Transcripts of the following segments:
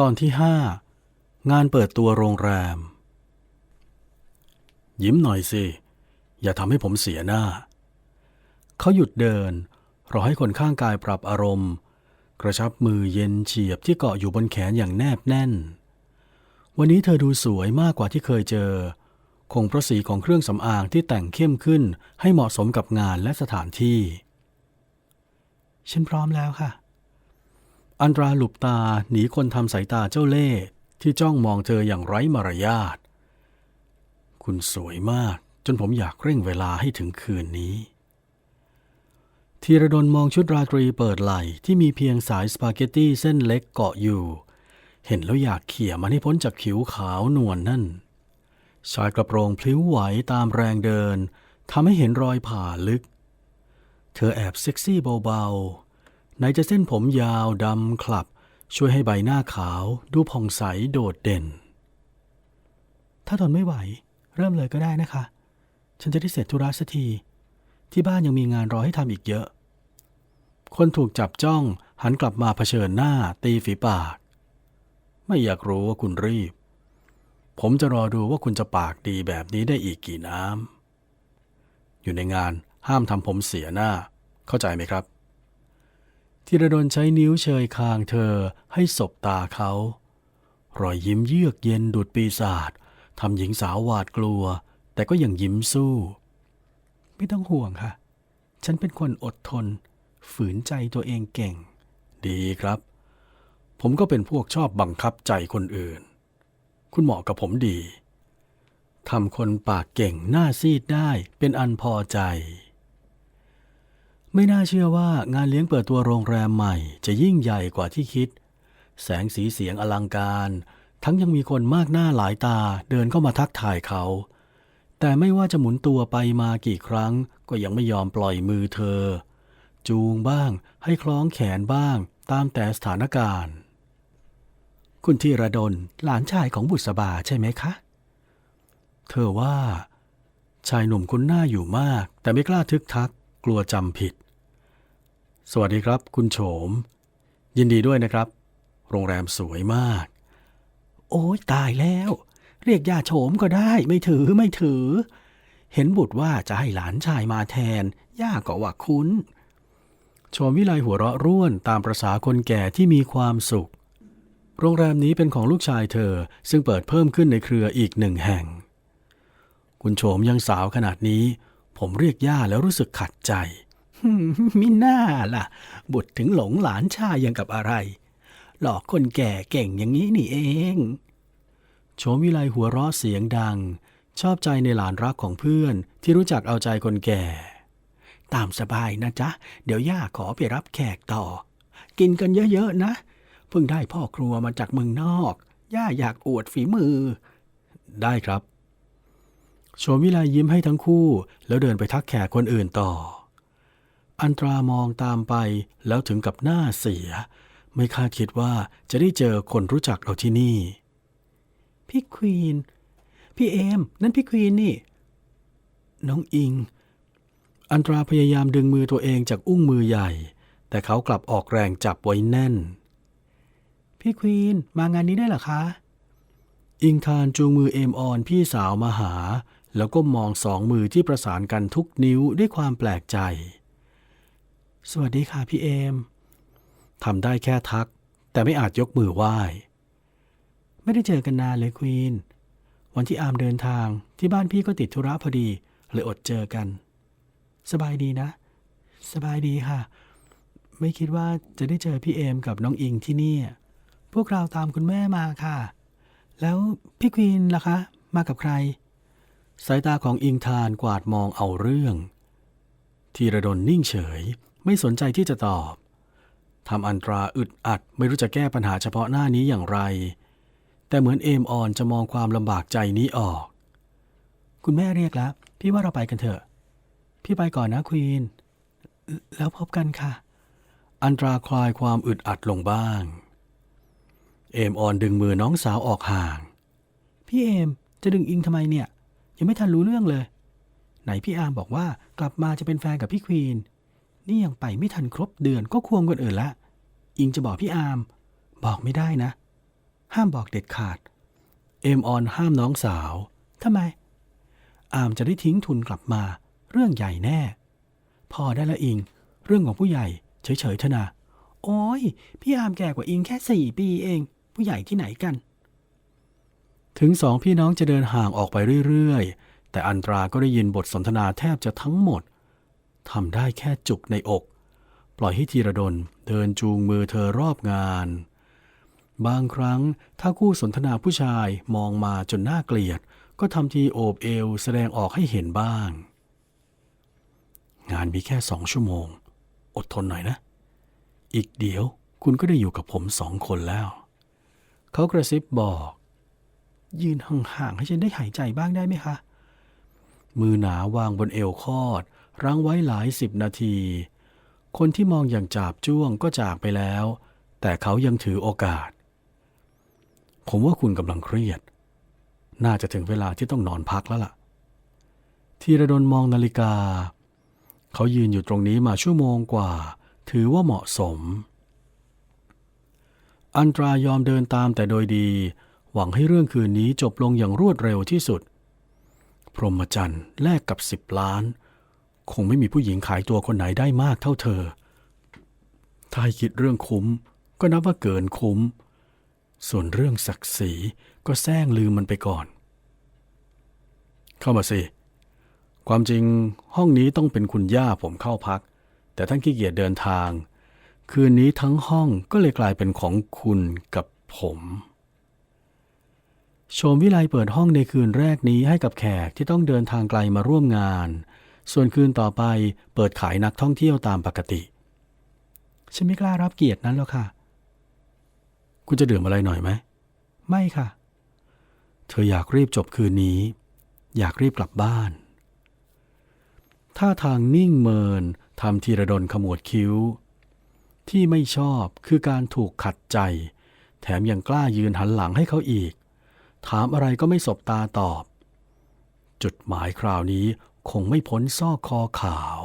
ตอนที่ห้างานเปิดตัวโรงแรม ยิ้มหน่อยสิ อย่าทำให้ผมเสียหน้า เขาหยุดเดิน รอให้คนข้างกายปรับอารมณ์ กระชับมือเย็นเฉียบที่เกาะอยู่บนแขนอย่างแนบแน่น วันนี้เธอดูสวยมากกว่าที่เคยเจอ คงเพราะสีของเครื่องสำอางที่แต่งเข้มขึ้นให้เหมาะสมกับงานและสถานที่ ฉันพร้อมแล้วค่ะ อันตราหลุบตาหนีคนทำสายตาเจ้าเล่ห์ที่จ้องมองเธออย่างไร้มารยาท คุณสวยมากจนผมอยากเร่งเวลาให้ถึงคืนนี้ ธีรดลมองชุดราตรีเปิดไหล่ที่มีเพียงสายสปาเกตตี้เส้นเล็กเกาะอยู่ เห็นแล้วอยากเขี่ยมันให้พ้นจากผิวขาวนวลนนั่น ชายกระโปรงพลิ้วไหวตามแรงเดินทำให้เห็นรอยผ่าลึก เธอแอบเซ็กซี่เบาๆ ไหนจะเส้นผมยาวดำคลับ ช่วยให้ใบหน้าขาวดูผ่องใสโดดเด่น ถ้าทนไม่ไหว เริ่มเลยก็ได้นะคะ ฉันจะได้เสร็จธุระสักที ที่บ้านยังมีงานรอให้ทำอีกเยอะ คนถูกจับจ้องหันกลับมาเผชิญหน้าตีฝีปาก ไม่อยากรู้ว่าคุณรีบ ผมจะรอดูว่าคุณจะปากดีแบบนี้ได้อีกกี่น้ำอยู่ในงานห้ามทำผมเสียหน้า เข้าใจไหมครับ ธีรดลใช้นิ้วเชยคางเธอให้สบตาเขา รอยยิ้มเยือกเย็นดุดปีศาจทำหญิงสาวหวาดกลัว แต่ก็ยังยิ้มสู้ ไม่ต้องห่วงค่ะ ฉันเป็นคนอดทน ฝืนใจตัวเองเก่ง ดีครับ ผมก็เป็นพวกชอบบังคับใจคนอื่น คุณเหมาะกับผมดีทำคนปากเก่งหน้าซีดได้เป็นอันพอใจ ไม่น่าเชื่อว่างานเลี้ยงเปิดตัวโรงแรมใหม่ จะยิ่งใหญ่กว่าที่คิด แสงสีเสียงอลังการ ทั้งยังมีคนมากหน้าหลายตาเดินเข้ามาทักทายเขา แต่ไม่ว่าจะหมุนตัวไปมากี่ครั้ง ก็ยังไม่ยอมปล่อยมือเธอ จูงบ้าง ให้คล้องแขนบ้าง ตามแต่สถานการณ์ คุณธีรดลหลานชายของบุษบาใช่ไหมคะ เธอว่า ชายหนุ่มคุ้นหน้าอยู่มาก แต่ไม่กล้าทึกทัก กลัวจำผิด สวัสดีครับ คุณโฉม ยินดีด้วยนะครับ โรงแรมสวยมาก โอ้ยตายแล้ว เรียกย่าโฉมก็ได้ไม่ถือไม่ถือ เห็นบุตรว่าจะให้หลานชายมาแทน ย่าก็ว่าคุ้นโฉมวิไลหัวเราะร่วนตามประษาคนแก่ที่มีความสุข โรงแรมนี้เป็นของลูกชายเธอ ซึ่งเปิดเพิ่มขึ้นในเครืออีกหนึ่งแห่ง คุณโฉมยังสาวขนาดนี้ ผมเรียกย่าแล้วรู้สึกขัดใจมิน่าล่ะ บุตรถึงหลงหลานชายยังกับอะไร หลอกคนแก่เก่งอย่างนี้นี่เองโฉมวิไลหัวเราะเสียงดัง ชอบใจในหลานรักของเพื่อนที่รู้จักเอาใจคนแก่ ตามสบายนะจ๊ะ เดี๋ยวย่าขอไปรับแขกต่อ กินกันเยอะๆนะ เพิ่งได้พ่อครัวมาจากเมืองนอก ย่าอยากอวดฝีมือ ได้ครับ โฉมวิไลยิ้มให้ทั้งคู่ แล้วเดินไปทักแขกคนอื่นต่อ อันตรามองตามไปแล้วถึงกับหน้าเสีย ไม่คาดคิดว่าจะได้เจอคนรู้จักเอาที่นี่ พี่ควีน พี่เอม นั่นพี่ควีนนี่ น้องอิง อันตราพยายามดึงมือตัวเองจากอุ้งมือใหญ่ แต่เขากลับออกแรงจับไว้แน่น พี่ควีนมางานนี้ได้หรอคะอิงทานจูงมือเอมออนพี่สาวมาหา แล้วก็มองสองมือที่ประสานกันทุกนิ้วด้วยความแปลกใจ สวัสดีค่ะพี่เอมทำได้แค่ทัก แต่ไม่อาจยกมือไหว้ ไม่ได้เจอกันนานเลยควีน วันที่อามเดินทางที่บ้านพี่ก็ติดธุระพอดี เลยอดเจอกัน สบายดีนะ สบายดีค่ะ ไม่คิดว่าจะได้เจอพี่เอมกับน้องอิงที่นี่ พวกเราตามคุณแม่มาค่ะ แล้วพี่ควีนล่ะคะ มากับใคร สายตาของอิงทานกวาดมองเอาเรื่อง ทีระดนนิ่งเฉยไม่สนใจที่จะตอบทำอันตราอึดอัดไม่รู้จะแก้ปัญหาเฉพาะหน้านี้อย่างไร แต่เหมือนเอมออนจะมองความลำบากใจนี้ออก คุณแม่เรียกแล้ว พี่ว่าเราไปกันเถอะ พี่ไปก่อนนะควีน แล้วพบกันค่ะ อันตราคลายความอึดอัดลงบ้าง เอมออนดึงมือน้องสาวออกห่าง พี่เอมจะดึงอิงทำไมเนี่ย ยังไม่ทันรู้เรื่องเลย ไหนพี่อาร์มบอกว่ากลับมาจะเป็นแฟนกับพี่ควีน นี่ยังไปไม่ทันครบเดือนก็ควงคนอื่นละ อิงจะบอกพี่อาร์มบอกไม่ได้นะ ห้ามบอกเด็ดขาด เอมออนห้ามน้องสาวทำไม อาร์มจะได้ทิ้งทุนกลับมา เรื่องใหญ่แน่ พอได้ละอิง เรื่องของผู้ใหญ่ เฉยๆเถอะนะโอ้ยพี่อาร์มแก่กว่าอิงแค่สี่ปีเอง ผู้ใหญ่ที่ไหนกัน ถึงสองพี่น้องจะเดินห่างออกไปเรื่อยๆ แต่อันตราก็ได้ยินบทสนทนาแทบจะทั้งหมดทำได้แค่จุกในอก ปล่อยให้ธีรดลเดินจูงมือเธอรอบงาน บางครั้งถ้าคู่สนทนาผู้ชายมองมาจนน่าเกลียด ก็ทำทีโอบเอวแสดงออกให้เห็นบ้าง งานมีแค่สองชั่วโมง อดทนหน่อยนะ อีกเดี๋ยวคุณก็ได้อยู่กับผมสองคนแล้ว เขากระซิบบอก ยืนห่างๆให้ฉันได้หายใจบ้างได้ไหมคะ มือหนาวางบนเอวคอดรั้งไว้หลายสิบนาที คนที่มองอย่างจาบจ้วงก็จากไปแล้ว แต่เขายังถือโอกาส ผมว่าคุณกำลังเครียด น่าจะถึงเวลาที่ต้องนอนพักแล้วล่ะธีระดลมองนาฬิกา เขายืนอยู่ตรงนี้มาชั่วโมงกว่า ถือว่าเหมาะสม อันตรายอมเดินตามแต่โดยดี หวังให้เรื่องคืนนี้จบลงอย่างรวดเร็วที่สุด พรหมจรรย์แลกกับสิบล้าน คงไม่มีผู้หญิงขายตัวคนไหนได้มากเท่าเธอ ถ้าให้คิดเรื่องคุ้ม ก็นับว่าเกินคุ้ม ส่วนเรื่องศักดิ์ศรีก็แซงลืมมันไปก่อน เข้ามาสิ ความจริงห้องนี้ต้องเป็นคุณย่าผมเข้าพัก แต่ท่านขี้เกียจเดินทาง คืนนี้ทั้งห้องก็เลยกลายเป็นของคุณกับผม โชมวิไลเปิดห้องในคืนแรกนี้ให้กับแขกที่ต้องเดินทางไกลมาร่วมงาน ส่วนคืนต่อไปเปิดขายนักท่องเที่ยวตามปกติ ฉันไม่กล้ารับเกียรตินั้นหรอกค่ะ คุณจะดื่มอะไรหน่อยไหม ไม่ค่ะ เธออยากรีบจบคืนนี้ อยากรีบกลับบ้าน ท่าทางนิ่งเมินทำธีระดลขมวดคิ้ว ที่ไม่ชอบคือการถูกขัดใจ แถมยังกล้ายืนหันหลังให้เขาอีก ถามอะไรก็ไม่สบตาตอบ จุดหมายคราวนี้คงไม่พ้นซอกคอขาว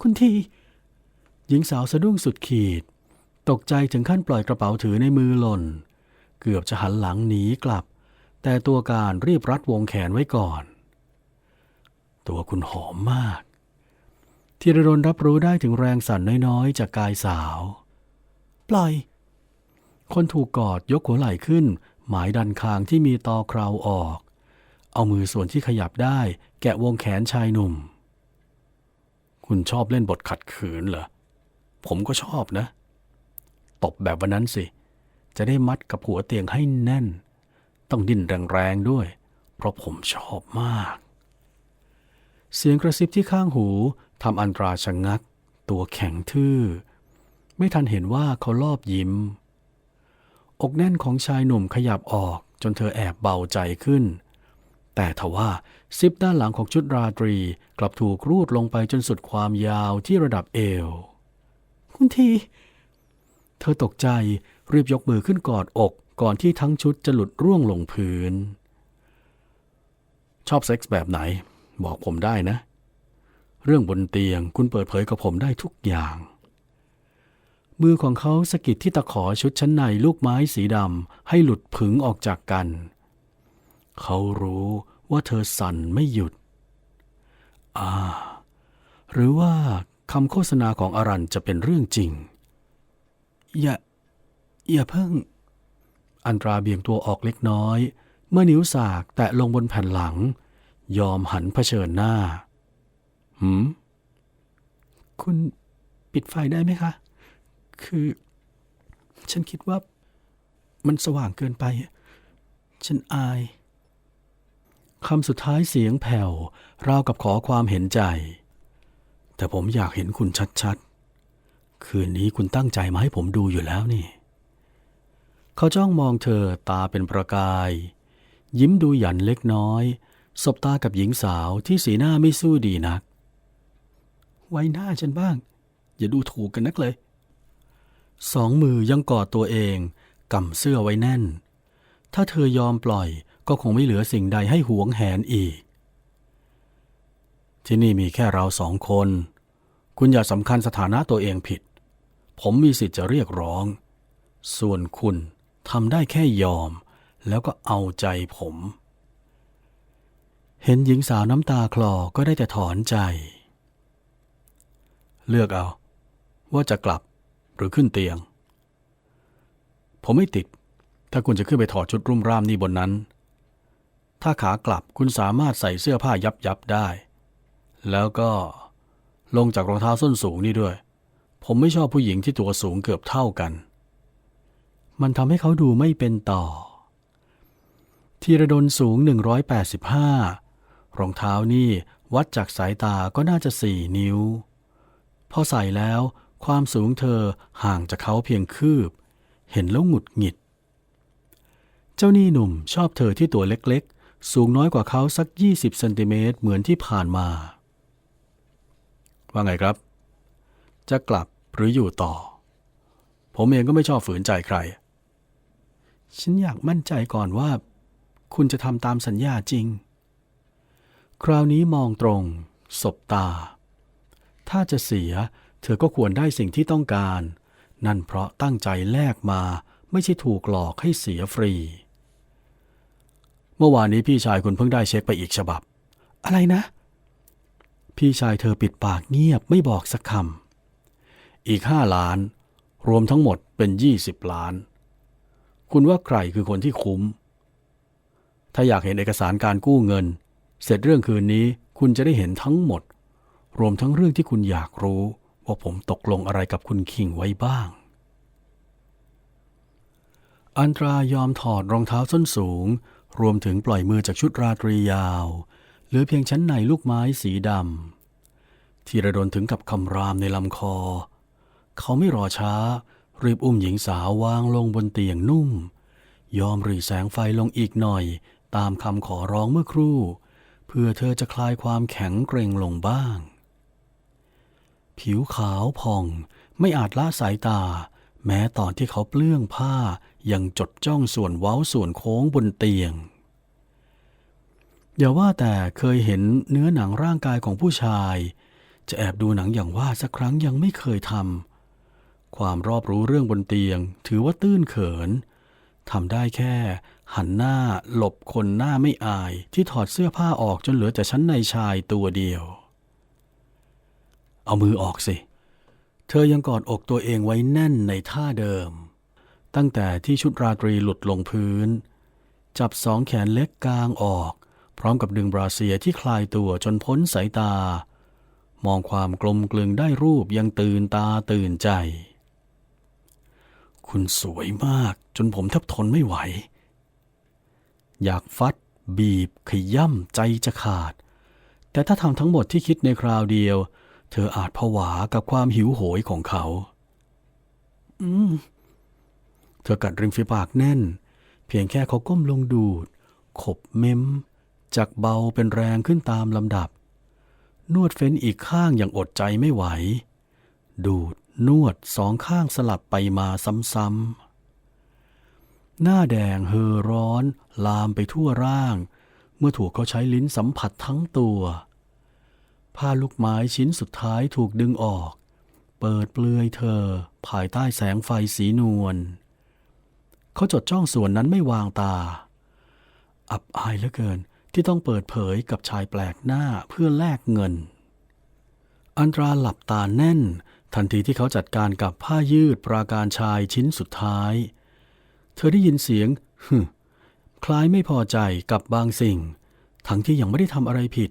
คุณที หญิงสาวสะดุ้งสุดขีด ตกใจถึงขั้นปล่อยกระเป๋าถือในมือหล่น เกือบจะหันหลังหนีกลับ แต่ตัวการรีบรัดวงแขนไว้ก่อน ตัวคุณหอมมากธีรดลรับรู้ได้ถึงแรงสั่นน้อยๆ จากกายสาว ปล่อย คนถูกกอดยกหัวไหล่ขึ้น หมายดันคางที่มีตอเคราวออก เอามือส่วนที่ขยับได้ แกะวงแขนชายหนุ่ม คุณชอบเล่นบทขัดขืนเหรอ ผมก็ชอบนะ ตบแบบวันนั้นสิ จะได้มัดกับหัวเตียงให้แน่น ต้องดิ้นแรงๆด้วย เพราะผมชอบมาก เสียงกระซิบที่ข้างหูทำอันตราชะงงัก ตัวแข็งทื่อ ไม่ทันเห็นว่าเขาลอบยิ้ม อกแน่นของชายหนุ่มขยับออกจนเธอแอบเบาใจขึ้น แต่ทว่าซิปด้านหลังของชุดราตรีกลับถูกรูดลงไปจนสุดความยาวที่ระดับเอว คุณที เธอตกใจรีบยกมือขึ้นกอดอกก่อนที่ทั้งชุดจะหลุดร่วงลงพื้น ชอบเซ็กส์แบบไหน บอกผมได้นะ เรื่องบนเตียงคุณเปิดเผยกับผมได้ทุกอย่าง มือของเขาสะกิดที่ตะขอชุดชั้นในลูกไม้สีดำให้หลุดผึงออกจากกัน เขารู้ว่าเธอสั่นไม่หยุด อ่า หรือว่าคำโฆษณาของอารันจะเป็นเรื่องจริง อย่า อย่าเพิ่ง อันตราเบี่ยงตัวออกเล็กน้อย เมื่อนิ้วสากแตะลงบนแผ่นหลัง ยอมหันเผชิญหน้า หืม คุณปิดไฟได้ไหมคะ คือ ฉันคิดว่ามันสว่างเกินไป ฉันอายคำสุดท้ายเสียงแผ่วราวกับขอความเห็นใจ แต่ผมอยากเห็นคุณชัดๆ คืนนี้คุณตั้งใจมาให้ผมดูอยู่แล้วนี่ เขาจ้องมองเธอตาเป็นประกาย ยิ้มดูหยันเล็กน้อย สบตากับหญิงสาวที่สีหน้าไม่สู้ดีนัก ไว้หน้าฉันบ้าง อย่าดูถูกกันนักเลย สองมือยังกอดตัวเองกำเสื้อไว้แน่น ถ้าเธอยอมปล่อยก็คงไม่เหลือสิ่งใดให้หวงแหนอีก ที่นี่มีแค่เราสองคน คุณอย่าสำคัญสถานะตัวเองผิด ผมมีสิทธิ์จะเรียกร้อง ส่วนคุณทำได้แค่ยอม แล้วก็เอาใจผม เห็นหญิงสาวน้ำตาคลอก็ได้แต่ถอนใจ เลือกเอา ว่าจะกลับ รือขึ้นเตียง ผมไม่ติด ถ้าคุณจะขึ้นไปถอดชุดรุ่มร่ามนี่บนนั้น ถ้าขากลับคุณสามารถใส่เสื้อผ้ายับยับได้ แล้วก็ลงจากรองเท้าส้นสูงนี่ด้วย ผมไม่ชอบผู้หญิงที่ตัวสูงเกือบเท่ากัน มันทำให้เขาดูไม่เป็นต่อธีระดลสูง 185 รองเท้านี่วัดจากสายตาก็น่าจะสี่นิ้ว พอใส่แล้ว ความสูงเธอห่างจากเขาเพียงคืบ เห็นแล้วหงุดหงิด เจ้านี่หนุ่มชอบเธอที่ตัวเล็กๆ สูงน้อยกว่าเขาสัก 20เซนติเมตรเหมือนที่ผ่านมา ว่าไงครับ จะกลับหรืออยู่ต่อ ผมเองก็ไม่ชอบฝืนใจใคร ฉันอยากมั่นใจก่อนว่า คุณจะทำตามสัญญาจริง คราวนี้มองตรง สบตา ถ้าจะเสีย เธอก็ควรได้สิ่งที่ต้องการ นั่นเพราะตั้งใจแลกมาไม่ใช่ถูกหลอกให้เสียฟรี เมื่อวานนี้พี่ชายคุณเพิ่งได้เช็คไปอีกฉบับ อะไรนะ พี่ชายเธอปิดปากเงียบไม่บอกสักคำอีกห้าล้าน รวมทั้งหมดเป็นยี่สิบล้าน คุณว่าใครคือคนที่คุ้ม ถ้าอยากเห็นเอกสารการกู้เงิน เสร็จเรื่องคืนนี้คุณจะได้เห็นทั้งหมด รวมทั้งเรื่องที่คุณอยากรู้ ว่าผมตกลงอะไรกับคุณคิงไว้บ้าง อันตรายอมถอดรองเท้าส้นสูง รวมถึงปล่อยมือจากชุดราตรียาวเหลือเพียงชั้นในลูกไม้สีดำธีระดลถึงกับคำรามในลำคอ เขาไม่รอช้า รีบอุ้มหญิงสาววางลงบนเตียงนุ่ม ยอมรีแสงไฟลงอีกหน่อย ตามคำขอร้องเมื่อครู่ เพื่อเธอจะคลายความแข็งเกรงลงบ้าง ผิวขาวผ่องไม่อาจละสายตา แม้ตอนที่เขาเปลื้องผ้ายังจดจ้องส่วนเว้าส่วนโค้งบนเตียง อย่าว่าแต่เคยเห็นเนื้อหนังร่างกายของผู้ชาย จะแอบดูหนังอย่างว่าสักครั้งยังไม่เคยทำความรอบรู้เรื่องบนเตียง ถือว่าตื้นเขินทำได้แค่ หันหน้าหลบคนหน้าไม่อายที่ถอดเสื้อผ้าออกจนเหลือแต่ชั้นในชายตัวเดียว เอามือออกสิ เธอยังกอดอกตัวเองไว้แน่นในท่าเดิม ตั้งแต่ที่ชุดราตรีหลุดลงพื้น จับสองแขนเล็กกลางออก พร้อมกับดึงบราเซียที่คลายตัวจนพ้นสายตา มองความกลมกลึงได้รูปยังตื่นตาตื่นใจ คุณสวยมากจนผมแทบทนไม่ไหว อยากฟัด บีบ ขย่ำใจจะขาด แต่ถ้าทำทั้งหมดที่คิดในคราวเดียว เธออาจผวากับความหิวโหยของเขา อืม เธอกัดริมฝีปากแน่น เพียงแค่เขาก้มลงดูด ขบเม้ม จากเบาเป็นแรงขึ้นตามลำดับ นวดเฟ้นอีกข้างอย่างอดใจไม่ไหว ดูดนวดสองข้างสลับไปมาซ้ำๆ หน้าแดงเฮอร้อน ลามไปทั่วร่าง เมื่อถูกเขาใช้ลิ้นสัมผัสทั้งตัว ผ้าลูกไม้ชิ้นสุดท้ายถูกดึงออก เปิดเปลือยเธอ ภายใต้แสงไฟสีนวลเขาจดจ้องส่วนนั้นไม่วางตา อับอายเหลือเกินที่ต้องเปิดเผยกับชายแปลกหน้าเพื่อแลกเงิน อันตราหลับตาแน่น ทันทีที่เขาจัดการกับผ้ายืดปราการชายชิ้นสุดท้าย เธอได้ยินเสียงฮึคล้ายไม่พอใจกับบางสิ่ง ทั้งที่ยังไม่ได้ทำอะไรผิด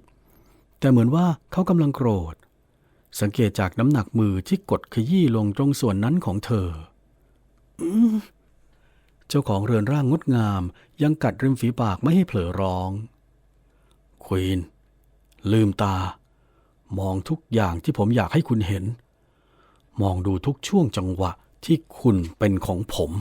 แต่เหมือนว่าเขากำลังโกรธ สังเกตจากน้ำหนักมือที่กดขยี้ลงตรงส่วนนั้นของเธอเจ้าของเรือนร่างงดงามยังกัดริมฝีปากไม่ให้เผลอร้อง ควีน ลืมตา มองทุกอย่างที่ผมอยากให้คุณเห็น มองดูทุกช่วงจังหวะที่คุณเป็นของผม